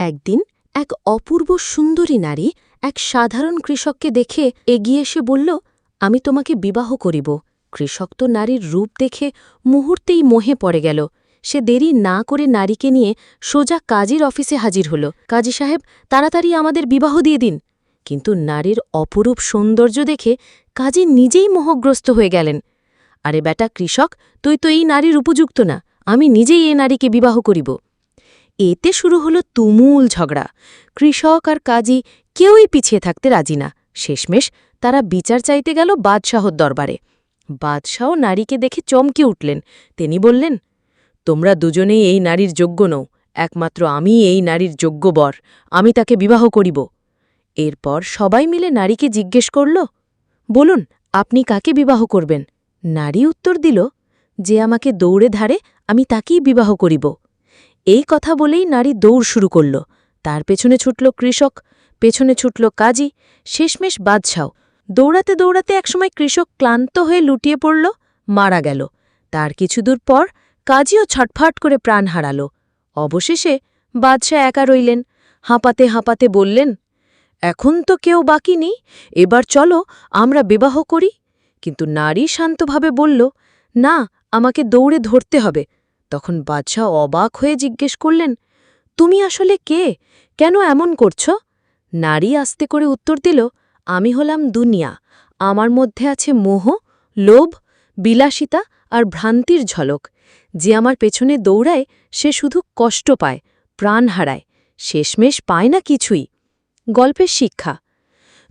একদিন এক অপূর্ব সুন্দরী নারী এক সাধারণ কৃষককে দেখে এগিয়ে এসে বলল, আমি তোমাকে বিবাহ করিব। কৃষক তো নারীর রূপ দেখে মুহূর্তেই মোহে পড়ে গেল। সে দেরি না করে নারীকে নিয়ে সোজা কাজীর অফিসে হাজির হল। কাজী সাহেব, তাড়াতাড়ি আমাদের বিবাহ দিয়ে দিন। কিন্তু নারীর অপরূপ সৌন্দর্য দেখে কাজী নিজেই মোহগ্রস্ত হয়ে গেলেন। আরে বেটা কৃষক, তুই তো এই নারীর উপযুক্ত না। আমি নিজেই এ নারীকে বিবাহ করিব। এতে শুরু হলো তুমুল ঝগড়া। কৃষক আর কাজী কেউই পিছিয়ে থাকতে রাজি না। শেষমেশ তারা বিচার চাইতে গেল বাদশাহর দরবারে। বাদশাহ নারীকে দেখে চমকে উঠলেন। তিনি বললেন, তোমরা দুজনেই এই নারীর যোগ্য নও। একমাত্র আমি এই নারীর যোগ্য বর। আমি তাকে বিবাহ করিব এরপর সবাই মিলে নারীকে জিজ্ঞেস করল, বলুন, আপনি কাকে বিবাহ করবেন? নারী উত্তর দিল, যে আমাকে দৌড়ে ধারে আমি তাকেই বিবাহ করিব। এই কথা বলেই নারী দৌড় শুরু করল। তার পেছনে ছুটল কৃষক, পেছনে ছুটল কাজী, শেষমেশ বাদশাও। দৌড়াতে দৌড়াতে একসময় কৃষক ক্লান্ত হয়ে লুটিয়ে পড়ল, মারা গেল। তার কিছুদূর পর কাজীও ছটফট করে প্রাণ হারাল। অবশেষে বাদশাহ একা রইলেন। হাঁপাতে হাঁপাতে বললেন, এখন তো কেউ বাকি নেই, এবার চলো আমরা বিবাহ করি। কিন্তু নারী শান্তভাবে বলল, না, আমাকে দৌড়ে ধরতে হবে। তখন বাদশাহ অবাক হয়ে জিজ্ঞেস করলেন, তুমি আসলে কে? কেন এমন করছ? নারী আস্তে করে উত্তর দিল, আমি হলাম দুনিয়া। আমার মধ্যে আছে মোহ, লোভ, বিলাসিতা আর ভ্রান্তির ঝলক। যে আমার পেছনে দৌড়ায়, সে শুধু কষ্ট পায়, প্রাণ হারায়, শেষমেশ পায় না কিছুই। গল্পের শিক্ষা,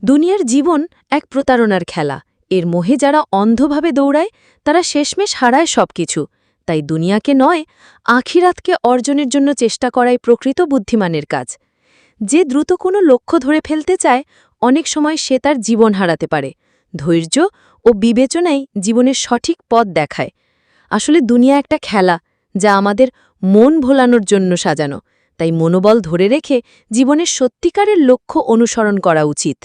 দুনিয়ার জীবন এক প্রতারণার খেলা। এর মোহে যারা অন্ধভাবে দৌড়ায়, তারা শেষমেশ হারায় সবকিছু। তাই দুনিয়াকে নয়, আখিরাতকে অর্জনের জন্য চেষ্টা করাই প্রকৃত বুদ্ধিমানের কাজ। যে দ্রুত কোনো লক্ষ্য ধরে ফেলতে চায়, অনেক সময় সে তার জীবন হারাতে পারে। ধৈর্য ও বিবেচনাই জীবনের সঠিক পথ দেখায়। আসলে দুনিয়া একটা খেলা, যা আমাদের মন ভোলানোর জন্য সাজানো। তাই মনোবল ধরে রেখে জীবনের সত্যিকারের লক্ষ্য অনুসরণ করা উচিত।